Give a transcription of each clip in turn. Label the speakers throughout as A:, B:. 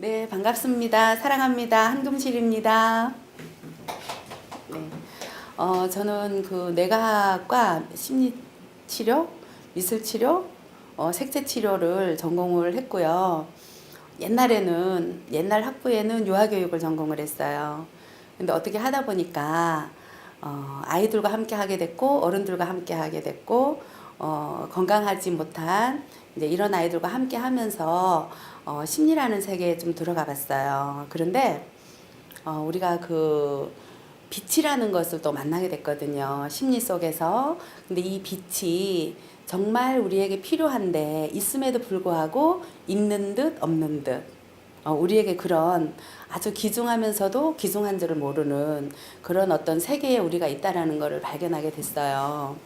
A: 네, 반갑습니다. 사랑합니다. 한금실입니다. 네. 어, 저는 그 뇌과학과 심리치료, 미술치료, 어, 색채치료를 전공을 했고요. 옛날에는, 옛날 학부에는 유아교육을 전공을 했어요. 근데 어떻게 하다 보니까, 어, 아이들과 함께 하게 됐고, 어른들과 함께 하게 됐고, 어, 건강하지 못한 이제 이런 아이들과 함께 하면서 어, 심리라는 세계에 좀 들어가 봤어요. 그런데 어, 우리가 그 빛이라는 것을 또 만나게 됐거든요. 심리 속에서. 근데 이 빛이 정말 우리에게 필요한데 있음에도 불구하고 있는 듯 없는 듯. 어, 우리에게 그런 아주 기중하면서도 기중한 줄을 모르는 그런 어떤 세계에 우리가 있다라는 것을 발견하게 됐어요.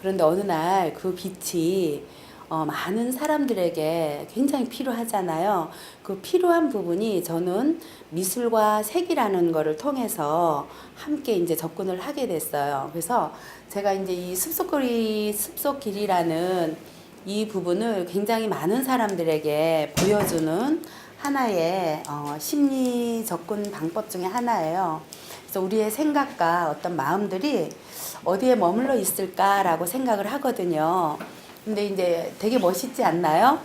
A: 그런데 어느 날 그 빛이 어, 많은 사람들에게 굉장히 필요하잖아요. 그 필요한 부분이 저는 미술과 색이라는 거를 통해서 함께 이제 접근을 하게 됐어요. 그래서 제가 이제 이 숲속거리, 숲속길이라는 이 부분을 굉장히 많은 사람들에게 보여주는 하나의 어, 심리 접근 방법 중에 하나예요. 그래서 우리의 생각과 어떤 마음들이 어디에 머물러 있을까라고 생각을 하거든요. 근데 이제 되게 멋있지 않나요?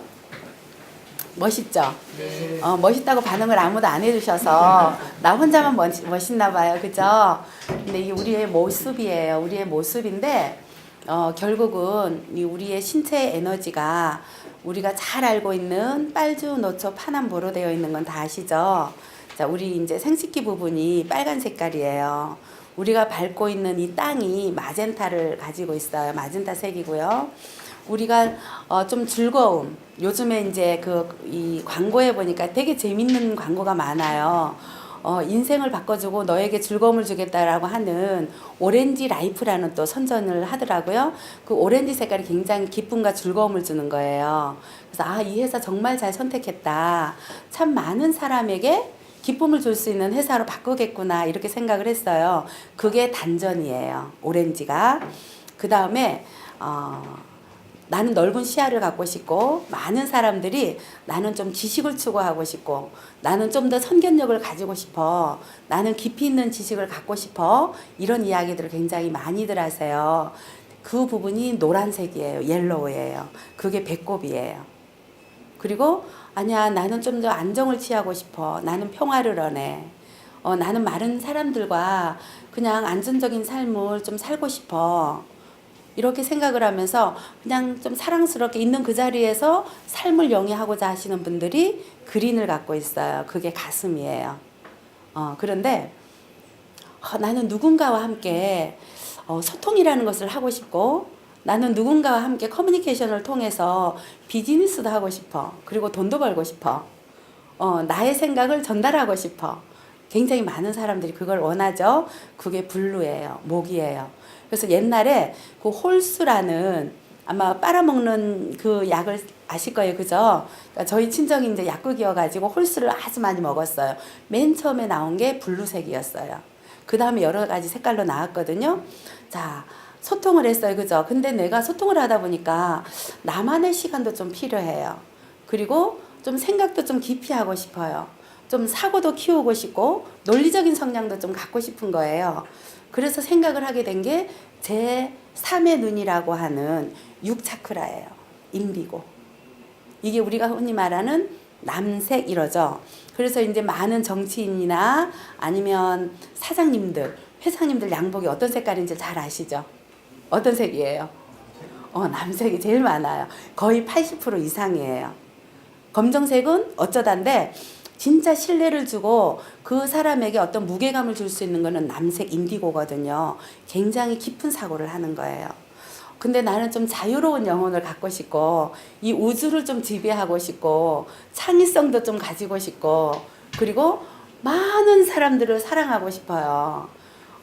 A: 멋있죠?
B: 네.
A: 어, 멋있다고 반응을 아무도 안 해주셔서 나 혼자만 멋, 멋있나 봐요. 그죠? 근데 이게 우리의 모습이에요. 우리의 모습인데 어, 결국은 이 우리의 신체 에너지가 우리가 잘 알고 있는 빨주, 노초, 파남보로 되어 있는 건 다 아시죠? 자, 우리 이제 생식기 부분이 빨간 색깔이에요. 우리가 밟고 있는 이 땅이 마젠타를 가지고 있어요. 마젠타 색이고요. 우리가 어, 좀 즐거움. 요즘에 이제 그 이 광고에 보니까 되게 재밌는 광고가 많아요. 어, 인생을 바꿔주고 너에게 즐거움을 주겠다라고 하는 오렌지 라이프라는 또 선전을 하더라고요. 그 오렌지 색깔이 굉장히 기쁨과 즐거움을 주는 거예요. 그래서 아, 이 회사 정말 잘 선택했다. 참 많은 사람에게 기쁨을 줄 수 있는 회사로 바꾸겠구나 이렇게 생각을 했어요. 그게 단전이에요. 오렌지가. 그 다음에 어, 나는 넓은 시야를 갖고 싶고 많은 사람들이 나는 좀 지식을 추구하고 싶고 나는 좀 더 선견력을 가지고 싶어 나는 깊이 있는 지식을 갖고 싶어 이런 이야기들을 굉장히 많이들 하세요. 그 부분이 노란색이에요. 옐로우예요. 그게 배꼽이에요. 그리고 아니야 나는 좀 더 안정을 취하고 싶어. 나는 평화를 원해. 어, 나는 많은 사람들과 그냥 안전적인 삶을 좀 살고 싶어. 이렇게 생각을 하면서 그냥 좀 사랑스럽게 있는 그 자리에서 삶을 영위하고자 하시는 분들이 그린을 갖고 있어요. 그게 가슴이에요. 어, 그런데 어, 나는 누군가와 함께 어, 소통이라는 것을 하고 싶고 나는 누군가와 함께 커뮤니케이션을 통해서 비즈니스도 하고 싶어. 그리고 돈도 벌고 싶어. 어, 나의 생각을 전달하고 싶어. 굉장히 많은 사람들이 그걸 원하죠. 그게 블루예요. 목이에요. 그래서 옛날에 그 홀수라는 아마 빨아먹는 그 약을 아실 거예요. 그죠? 그러니까 저희 친정이 이제 약국이어가지고 홀수를 아주 많이 먹었어요. 맨 처음에 나온 게 블루색이었어요. 그 다음에 여러 가지 색깔로 나왔거든요. 자, 소통을 했어요. 그죠? 근데 내가 소통을 하다 보니까 나만의 시간도 좀 필요해요. 그리고 좀 생각도 좀 깊이 하고 싶어요. 좀 사고도 키우고 싶고 논리적인 성향도 좀 갖고 싶은 거예요. 그래서 생각을 하게 된 게 제 3의 눈이라고 하는 6차크라예요. 인비고. 이게 우리가 흔히 말하는 남색 이러죠. 그래서 이제 많은 정치인이나 아니면 사장님들, 회장님들 양복이 어떤 색깔인지 잘 아시죠? 어떤 색이에요? 어, 남색이 제일 많아요. 거의 80% 이상이에요. 검정색은 어쩌단데 진짜 신뢰를 주고 그 사람에게 어떤 무게감을 줄 수 있는 거는 남색 인디고거든요. 굉장히 깊은 사고를 하는 거예요. 근데 나는 좀 자유로운 영혼을 갖고 싶고 이 우주를 좀 지배하고 싶고 창의성도 좀 가지고 싶고 그리고 많은 사람들을 사랑하고 싶어요.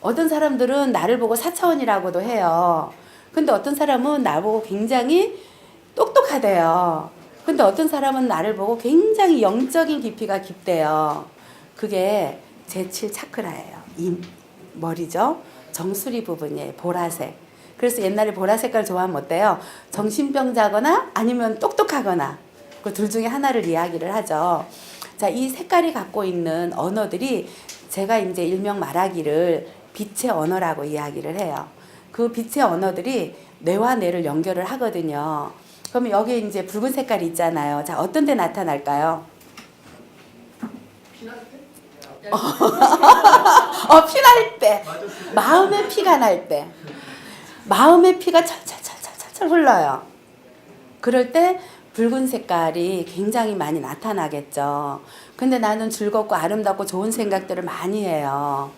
A: 어떤 사람들은 나를 보고 사차원이라고도 해요. 근데 어떤 사람은 나보고 굉장히 똑똑하대요. 근데 어떤 사람은 나를 보고 굉장히 영적인 깊이가 깊대요. 그게 제7 차크라예요. 이 머리죠. 정수리 부분이에요. 보라색. 그래서 옛날에 보라 색깔 좋아하면 어때요? 정신병자거나 아니면 똑똑하거나 그 둘 중에 하나를 이야기를 하죠. 자, 이 색깔이 갖고 있는 언어들이 제가 이제 일명 말하기를 빛의 언어라고 이야기를 해요. 그 빛의 언어들이 뇌와 뇌를 연결을 하거든요. 그럼 여기 이제 붉은 색깔이 있잖아요. 자, 어떤 데 나타날까요? 어, 피날 때. 마음의 피가 날 때. 마음의 피가 철철철철철 흘러요. 그럴 때 붉은 색깔이 굉장히 많이 나타나겠죠. 근데 나는 즐겁고 아름답고 좋은 생각들을 많이 해요.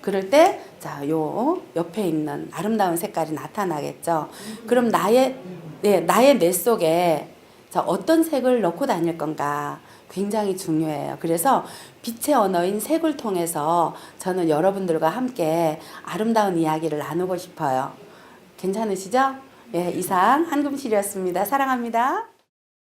A: 그럴 때, 자, 요 옆에 있는 아름다운 색깔이 나타나겠죠. 그럼 나의, 네, 나의 뇌 속에 자, 어떤 색을 넣고 다닐 건가 굉장히 중요해요. 그래서 빛의 언어인 색을 통해서 저는 여러분들과 함께 아름다운 이야기를 나누고 싶어요. 괜찮으시죠? 예, 이상 한금실이었습니다. 사랑합니다.